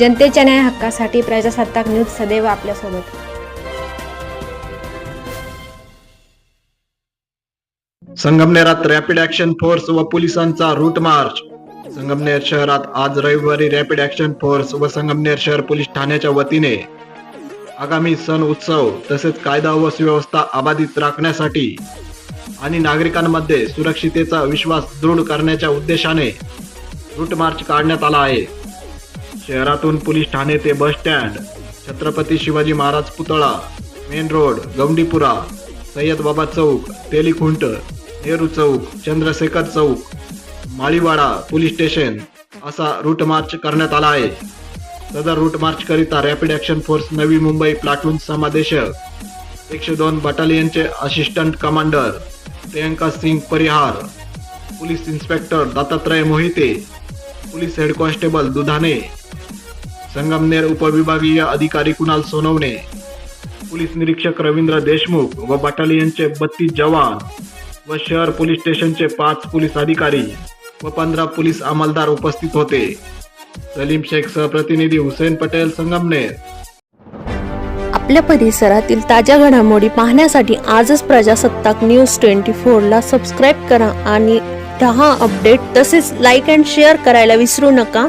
जनतेच्या न्याय हक्कासाठी प्रजासत्ताक न्यूज सदैव आपल्यासोबत. संगमनेरात रॅपिड ऍक्शन फोर्स व पोलिसांचा रूट मार्च संगमनेर शहरात आज रविवारी रॅपिड ऍक्शन फोर्स व संगमनेर शहर पोलीस ठाण्याच्या वतीने आगामी सण उत्सव तसेच कायदा व सुव्यवस्था अबाधित राखण्यासाठी आणि नागरिकांमध्ये सुरक्षितेचा विश्वास दृढ करण्याच्या उद्देशाने रूट मार्च काढण्यात आला आहे. शहरातून पोलीस ठाणे ते बस स्टँड छत्रपती शिवाजी महाराज पुतळा मेन रोड गवंडीपुरा सय्यद बाबा चौक तेलीखुंट नेहरू चौक चंद्रशेखर चौक माळीवाडा पोलीस स्टेशन असा रूट मार्च करण्यात आला आहे. सदर रूट मार्च करिता rapid action force Navi Mumbai platoon समादेशक एकशे दोन बटालियनचे assistant commander Priyanka Singh Parihar police inspector Dattatray Mohite police head constable Dudhane Sangamner उपविभागीय अधिकारी कुणाल सोनवणे पोलीस निरीक्षक रवींद्र देशमुख व बटालियनचे बत्तीस जवान व शहर पोलीस स्टेशनचे पाच पोलीस अधिकारी व पंधरा पोलीस अंमलदार उपस्थित होते. सलीम शेख सहप्रतिनिधी हुसेन पटेल संगमनेर. आपल्या परिसरातील ताज्या घडामोडी पाहण्यासाठी आजच प्रजासत्ताक न्यूज ट्वेंटी फोरला सबस्क्राईब करा आणि दहा अपडेट. तसेच लाईक अँड शेअर करायला विसरू नका.